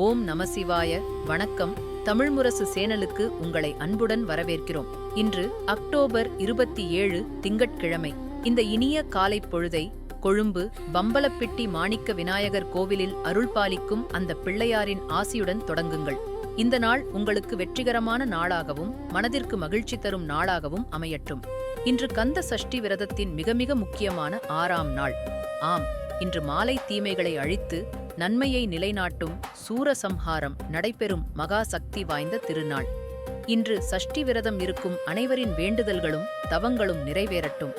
ஓம் நமசிவாய வணக்கம். தமிழ் முரசு சேனலுக்கு உங்களை அன்புடன் வரவேற்கிறோம். இன்று அக்டோபர் இருபத்தி ஏழு திங்கட்கிழமை. இந்த இனிய காலை பொழுதை கொழும்பு பம்பலப்பிட்டி மாணிக்க விநாயகர் கோவிலில் அருள் பாலிக்கும் அந்த பிள்ளையாரின் ஆசியுடன் தொடங்குங்கள். இந்த நாள் உங்களுக்கு வெற்றிகரமான நாளாகவும் மனதிற்கு மகிழ்ச்சி தரும் நாளாகவும் அமையட்டும். இன்று கந்த சஷ்டி விரதத்தின் மிக மிக முக்கியமான ஆறாம் நாள். ஆம் இன்று மாலை தீமைகளை அழித்து நன்மையை நிலைநாட்டும் சூரசம்ஹாரம் நடைபெறும் மகா சக்தி வாய்ந்த திருநாள். இன்று சஷ்டி விரதம் இருக்கும் அனைவரின் வேண்டுதல்களும் தவங்களும் நிறைவேறட்டும்.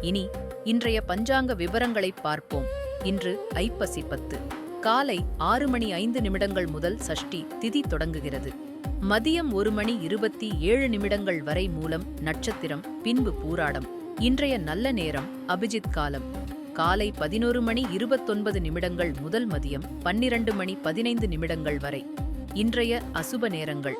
இனி இன்றைய பஞ்சாங்க விவரங்களை பார்ப்போம். இன்று ஐப்பசி பத்து. காலை ஆறு மணி ஐந்து நிமிடங்கள் முதல் சஷ்டி திதி தொடங்குகிறது. மதியம் ஒரு மணி இருபத்தி ஏழு நிமிடங்கள் வரை மூலம் நட்சத்திரம் பின்பு பூராடம். இன்றைய நல்ல நேரம் அபிஜித் காலம். காலை பதினோரு மணி இருபத்தொன்பது நிமிடங்கள் முதல் மதியம் பன்னிரண்டு மணி பதினைந்து நிமிடங்கள் வரை. இன்றைய அசுப நேரங்கள்.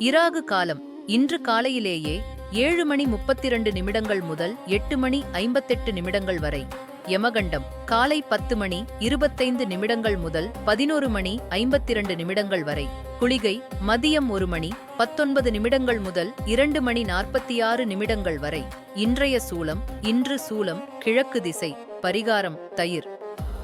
இராகு காலம். இன்று காலையிலேயே ஏழு மணி முப்பத்திரண்டு நிமிடங்கள் முதல் எட்டு மணி ஐம்பத்தெட்டு நிமிடங்கள் வரை. யமகண்டம். காலை பத்து மணி இருபத்தைந்து நிமிடங்கள் முதல் பதினோரு மணி ஐம்பத்திரண்டு நிமிடங்கள் வரை. குளிகை. மதியம் ஒரு மணி பத்தொன்பது நிமிடங்கள் முதல் இரண்டு மணி நாற்பத்தி ஆறு நிமிடங்கள் வரை. இன்றைய சூலம். இன்று சூலம். கிழக்கு திசை. பரிகாரம் தயிர்.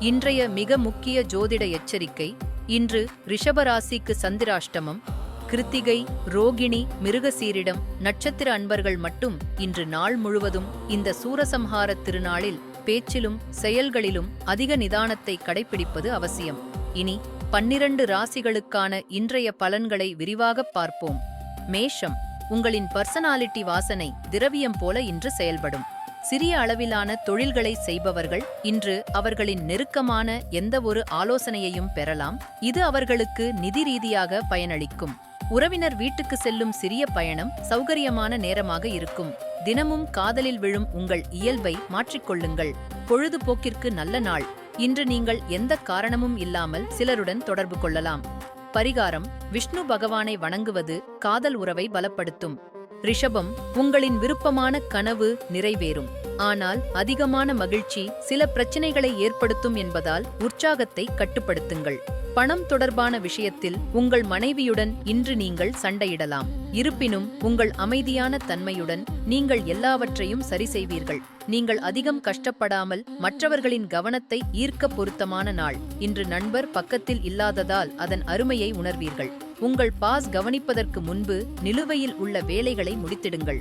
இன்றைய மிக முக்கிய ஜோதிட எச்சரிக்கை இன்று ரிஷபராசிக்கு சந்திராஷ்டமம். கிருத்திகை ரோகிணி மிருகசீரிடம் நட்சத்திர அன்பர்கள் மட்டும் இன்று நாள் முழுவதும் இந்த சூரசம்ஹார திருநாளில் பேச்சிலும் செயல்களிலும் அதிக நிதானத்தை கடைபிடிப்பது அவசியம். இனி பன்னிரண்டு ராசிகளுக்கான இன்றைய பலன்களை விரிவாகப் பார்ப்போம். மேஷம் உங்களின் பர்சனாலிட்டி வாசனை திரவியம் போல இன்று செயல்படும். சிறிய அளவிலான தொழில்களை செய்பவர்கள் இன்று அவர்களின் நெருக்கமான எந்த ஒரு ஆலோசனையையும் பெறலாம். இது அவர்களுக்கு நிதி ரீதியாக பயனளிக்கும். உறவினர் வீட்டுக்கு செல்லும் சிறிய பயணம் சௌகரியமான நேரமாக இருக்கும். தினமும் காதலில் விழும் உங்கள் இயல்பை மாற்றிக்கொள்ளுங்கள். பொழுதுபோக்கிற்கு நல்ல நாள். இன்று நீங்கள் எந்த காரணமும் இல்லாமல் சிலருடன் தொடர்பு கொள்ளலாம். பரிகாரம். விஷ்ணு பகவானை வணங்குவது காதல் உறவை பலப்படுத்தும். ரிஷபம் உங்களின் விருப்பமான கனவு நிறைவேறும். ஆனால் அதிகமான மகிழ்ச்சி சில பிரச்சனைகளை ஏற்படுத்தும் என்பதால் உற்சாகத்தை கட்டுப்படுத்துங்கள். பணம் தொடர்பான விஷயத்தில் உங்கள் மனைவியுடன் இன்று நீங்கள் சண்டையிடலாம். இருப்பினும் உங்கள் அமைதியான தன்மையுடன் நீங்கள் எல்லாவற்றையும் சரி செய்வீர்கள். நீங்கள் அதிகம் கஷ்டப்படாமல் மற்றவர்களின் கவனத்தை ஈர்க்க பொருத்தமான நாள். இன்று நண்பர் பக்கத்தில் இல்லாததால் அதன் அருமையை உணர்வீர்கள். உங்கள் பாஸ் கவனிப்பதற்கு முன்பு நிலுவையில் உள்ள வேலைகளை முடித்திடுங்கள்.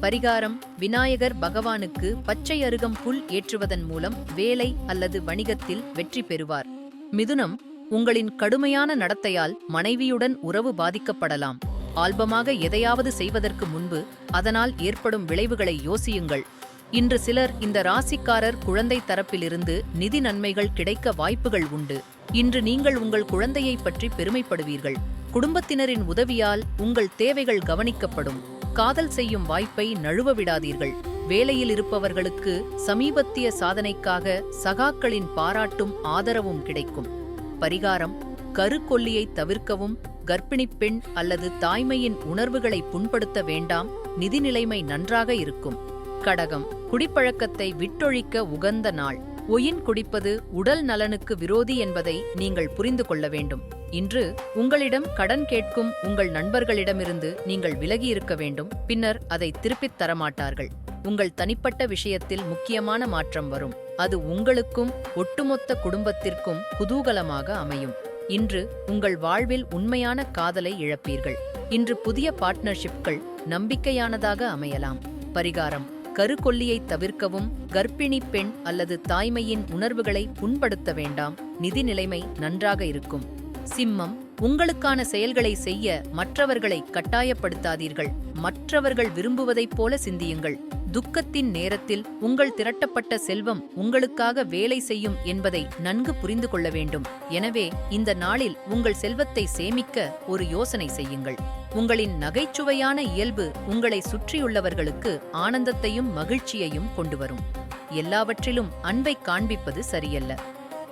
பரிகாரம் விநாயகர் பகவானுக்கு பச்சை அருகம் புல் ஏற்றுவதன் மூலம் வேலை அல்லது வணிகத்தில் வெற்றி பெறுவார். மிதுனம் உங்களின் கடுமையான நடத்தையால் மனைவியுடன் உறவு பாதிக்கப்படலாம். ஆல்பமாக எதையாவது செய்வதற்கு முன்பு அதனால் ஏற்படும் விளைவுகளை யோசியுங்கள். இன்று சிலர் இந்த ராசிக்காரர் குழந்தை தரப்பிலிருந்து நிதி நன்மைகள் கிடைக்க வாய்ப்புகள் உண்டு. இன்று நீங்கள் உங்கள் குழந்தையை பற்றி பெருமைப்படுவீர்கள். குடும்பத்தினரின் உதவியால் உங்கள் தேவைகள் கவனிக்கப்படும். காதல் செய்யும் வாய்ப்பை நழுவ விடாதீர்கள். வேலையில் இருப்பவர்களுக்கு சமீபத்திய சாதனைக்காக சகாக்களின் பாராட்டும் ஆதரவும் கிடைக்கும். பரிகாரம் கருக்கொல்லியை தவிர்க்கவும் கர்ப்பிணி பெண் அல்லது தாய்மையின் உணர்வுகளை புண்படுத்த வேண்டாம். நிதிநிலைமை நன்றாக இருக்கும். கடகம் குடிப்பழக்கத்தை விட்டொழிக்க உகந்த நாள். ஒயின் குடிப்பது உடல் நலனுக்கு விரோதி என்பதை நீங்கள் புரிந்து கொள்ள வேண்டும். இன்று உங்களிடம் கடன் கேட்கும் உங்கள் நண்பர்களிடமிருந்து நீங்கள் விலகி இருக்க வேண்டும். பின்னர் அதை திருப்பித் தரமாட்டார்கள். உங்கள் தனிப்பட்ட விஷயத்தில் முக்கியமான மாற்றம் வரும். அது உங்களுக்கும் ஒட்டுமொத்த குடும்பத்திற்கும் குதூகலமாக அமையும். இன்று உங்கள் வாழ்வில் உண்மையான காதலை இழப்பீர்கள். இன்று புதிய பார்ட்னர்ஷிப்கள் நம்பிக்கையானதாக அமையலாம். பரிகாரம். கருக்கொல்லியை தவிர்க்கவும் கர்ப்பிணி பெண் அல்லது தாய்மையின் உணர்வுகளை புண்படுத்த வேண்டாம். நிதி நிலைமை நன்றாக இருக்கும். சிம்மம் உங்களுக்கான செயல்களை செய்ய மற்றவர்களை கட்டாயப்படுத்தாதீர்கள். மற்றவர்கள் விரும்புவதைப் போல சிந்தியுங்கள். துக்கத்தின் நேரத்தில் உங்கள் திரட்டப்பட்ட செல்வம் உங்களுக்காக வேலை செய்யும் என்பதை நன்கு புரிந்து கொள்ள வேண்டும். எனவே இந்த நாளில் உங்கள் செல்வத்தை சேமிக்க ஒரு யோசனை செய்யுங்கள். உங்களின் நகைச்சுவையான இயல்பு உங்களை சுற்றியுள்ளவர்களுக்கு ஆனந்தத்தையும் மகிழ்ச்சியையும் கொண்டு வரும். எல்லாவற்றிலும் அன்பை காண்பிப்பது சரியல்ல.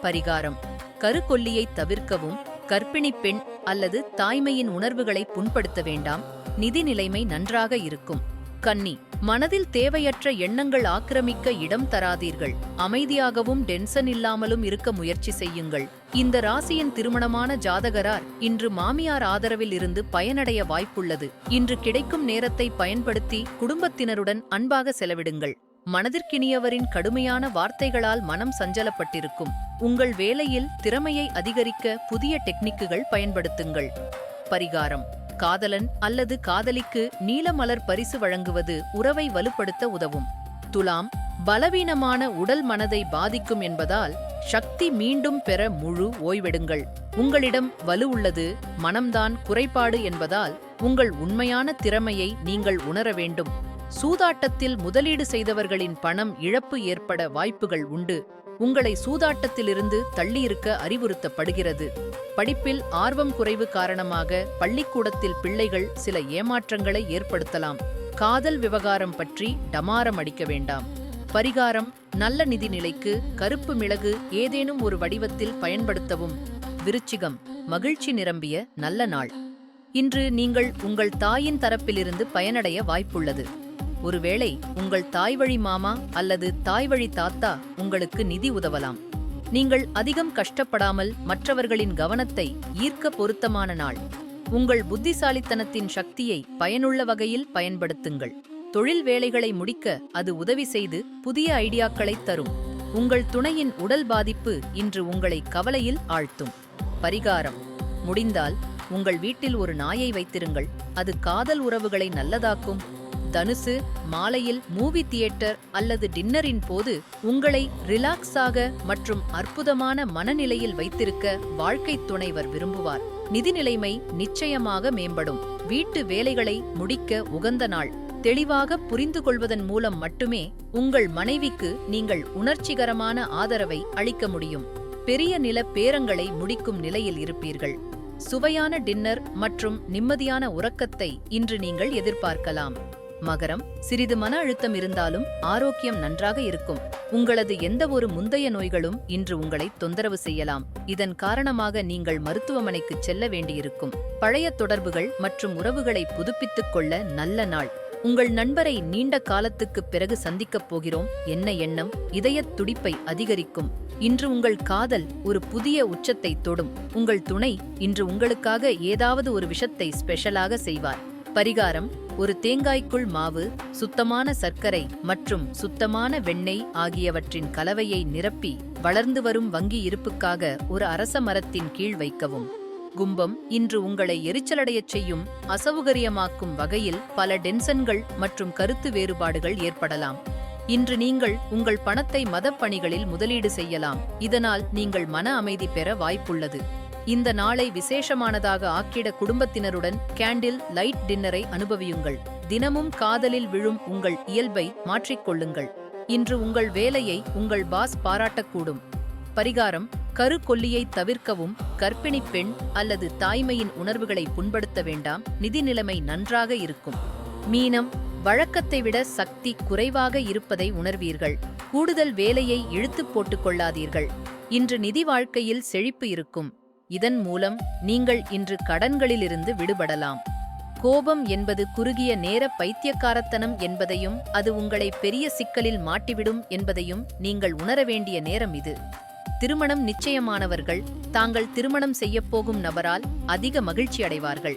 பரிகாரம். கருக்கொல்லியை தவிர்க்கவும் கர்ப்பிணி பெண் அல்லது தாய்மையின் உணர்வுகளை புண்படுத்த வேண்டாம். நிதி நிலைமை நன்றாக இருக்கும். கன்னி மனதில் தேவையற்ற எண்ணங்கள் ஆக்கிரமிக்க இடம் தராதீர்கள். அமைதியாகவும் டென்ஷன் இல்லாமலும் இருக்க முயற்சி செய்யுங்கள். இந்த ராசியின் திருமணமான ஜாதகரார் இன்று மாமியார் ஆதரவில் இருந்து பயனடைய வாய்ப்புள்ளது. இன்று கிடைக்கும் நேரத்தை பயன்படுத்தி குடும்பத்தினருடன் அன்பாக செலவிடுங்கள். மனதிற்கினியவரின் கடுமையான வார்த்தைகளால் மனம் சஞ்சலப்பட்டிருக்கும். உங்கள் வேலையில் திறமையை அதிகரிக்க புதிய டெக்னிக்குகள் பயன்படுத்துங்கள். பரிகாரம். காதலன் அல்லது காதலிக்கு நீலமலர் பரிசு வழங்குவது உறவை வலுப்படுத்த உதவும். துலாம். பலவீனமான உடல் மனதை பாதிக்கும் என்பதால் சக்தி மீண்டும் பெற முழு ஓய்வெடுங்கள். உங்களிடம் வலு உள்ளது மனம்தான் குறைபாடு என்பதால் உங்கள் உண்மையான திறமையை நீங்கள் உணர வேண்டும். சூதாட்டத்தில் முதலீடு செய்தவர்களின் பணம் இழப்பு ஏற்பட வாய்ப்புகள் உண்டு. உங்களை சூதாட்டத்திலிருந்து தள்ளியிருக்க அறிவுறுத்தப்படுகிறது. படிப்பில் ஆர்வம் குறைவு காரணமாக பள்ளிக்கூடத்தில் பிள்ளைகள் சில ஏமாற்றங்களை ஏற்படுத்தலாம். காதல் விவகாரம் பற்றி டமாரம் அடிக்க வேண்டாம். பரிகாரம் நல்ல நிதி நிலைக்கு கருப்பு மிளகு ஏதேனும் ஒரு வடிவத்தில் பயன்படுத்தவும். விருச்சிகம் மகிழ்ச்சி நிரம்பிய நல்ல நாள். இன்று நீங்கள் உங்கள் தாயின் தரப்பிலிருந்து பயனடைய வாய்ப்புள்ளது. ஒருவேளை உங்கள் தாய்வழி மாமா அல்லது தாய்வழி தாத்தா உங்களுக்கு நிதி உதவலாம். நீங்கள் அதிகம் கஷ்டப்படாமல் மற்றவர்களின் கவனத்தை ஈர்க்க பொருத்தமான நாள். உங்கள் புத்திசாலித்தனத்தின் சக்தியை பயனுள்ள வகையில் பயன்படுத்துங்கள். தொழில் வேலைகளை முடிக்க அது உதவி செய்து புதிய ஐடியாக்களை தரும். உங்கள் துணையின் உடல் பாதிப்பு இன்று உங்களை கவலையில் ஆழ்த்தும். பரிகாரம். முடிந்தால் உங்கள் வீட்டில் ஒரு நாயை வைத்திருங்கள். அது காதல் உறவுகளை நல்லதாக்கும். தனுசு மாலையில் மூவி தியேட்டர் அல்லது டின்னரின் போது உங்களை ரிலாக்ஸாக மற்றும் அற்புதமான மனநிலையில் வைத்திருக்க வாழ்க்கை துணைவர் விரும்புவார். நிதி நிலைமை நிச்சயமாக மேம்படும். வீட்டு வேலைகளை முடிக்க உகந்த நாள். தெளிவாக புரிந்து கொள்வதன் மூலம் மட்டுமே உங்கள் மனைவிக்கு நீங்கள் உணர்ச்சிகரமான ஆதரவை அளிக்க முடியும். பெரிய நில பேரங்களை முடிக்கும் நிலையில் இருப்பீர்கள். சுவையான டின்னர் மற்றும் நிம்மதியான உறக்கத்தை இன்று நீங்கள் எதிர்பார்க்கலாம். மகரம் சிறிது மன அழுத்தம் இருந்தாலும் ஆரோக்கியம் நன்றாக இருக்கும். உங்களது எந்த ஒரு முந்தைய நோய்களும் இன்று உங்களை தொந்தரவு செய்யலாம். இதன் காரணமாக நீங்கள் மருத்துவமனைக்கு செல்ல வேண்டியிருக்கும். பழைய தொடர்புகள் மற்றும் உறவுகளை புதுப்பித்துக் கொள்ள நல்ல நாள். உங்கள் நண்பரை நீண்ட காலத்துக்கு பிறகு சந்திக்கப் போகிறோம். என்ன எண்ணம்? இதயத் துடிப்பை அதிகரிக்கும். இன்று உங்கள் காதல் ஒரு புதிய உச்சத்தை தொடும். உங்கள் துணை இன்று உங்களுக்காக ஏதாவது ஒரு விஷத்தை ஸ்பெஷலாக செய்வார். பரிகாரம் ஒரு தேங்காய்க்குள் மாவு சுத்தமான சர்க்கரை மற்றும் சுத்தமான வெண்ணெய் ஆகியவற்றின் கலவையை நிரப்பி வளர்ந்து வரும் வங்கி இருப்புக்காக ஒரு அரச மரத்தின் கீழ் வைக்கவும். கும்பம் இன்று உங்களை எரிச்சலடையச் செய்யும் அசௌகரியமாக்கும் வகையில் பல டென்சன்கள் மற்றும் கருத்து வேறுபாடுகள் ஏற்படலாம். இன்று நீங்கள் உங்கள் பணத்தை மதப் பணிகளில் முதலீடு செய்யலாம். இதனால் நீங்கள் மன அமைதி பெற வாய்ப்புள்ளது. இந்த நாளை விசேஷமானதாக ஆக்கிட குடும்பத்தினருடன் கேண்டில் லைட் டின்னரை அனுபவியுங்கள். தினமும் காதலில் விழும் உங்கள் இயல்பை மாற்றிக்கொள்ளுங்கள் இன்று உங்கள் வேலையை உங்கள் பாஸ் பாராட்டக்கூடும். பரிகாரம் கருக்கொல்லியை தவிர்க்கவும் கர்ப்பிணி பெண் அல்லது தாய்மையின் உணர்வுகளை புண்படுத்த வேண்டாம் நிதி நிலைமை நன்றாக இருக்கும். மீனம் வழக்கத்தை விட சக்தி குறைவாக இருப்பதை உணர்வீர்கள். கூடுதல் வேலையை இழுத்துப் போட்டுக் கொள்ளாதீர்கள். இன்று நிதி வாழ்க்கையில் செழிப்பு இருக்கும். இதன் மூலம் நீங்கள் இன்று கடன்களிலிருந்து விடுபடலாம். கோபம் என்பது குறுகிய நேர பைத்தியக்காரத்தனம் என்பதையும் அது உங்களை பெரிய சிக்கலில் மாட்டிவிடும் என்பதையும் நீங்கள் உணர வேண்டிய நேரம் இது. திருமணம் நிச்சயமானவர்கள் தாங்கள் திருமணம் செய்யப்போகும் நபரால் அதிக மகிழ்ச்சி அடைவார்கள்.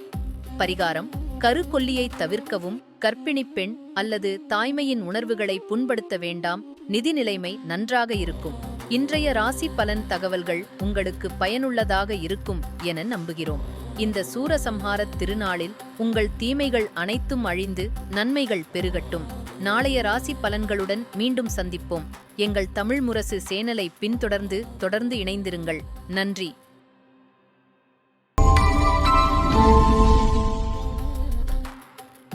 பரிகாரம் கருக்கொல்லியை தவிர்க்கவும் கற்பிணி பெண் அல்லது தாய்மையின் உணர்வுகளை புண்படுத்த வேண்டாம். நிதி நிலைமை நன்றாக இருக்கும். இன்றைய ராசி பலன் தகவல்கள் உங்களுக்கு பயனுள்ளதாக இருக்கும் என நம்புகிறோம். இந்த சூரசம்ஹார திருநாளில் உங்கள் தீமைகள் அனைத்தும் அழிந்து நன்மைகள் பெருகட்டும். நாளைய ராசி பலன்களுடன் மீண்டும் சந்திப்போம். எங்கள் தமிழ் முரசு சேனலை பின்தொடர்ந்து தொடர்ந்து இணைந்திருங்கள். நன்றி.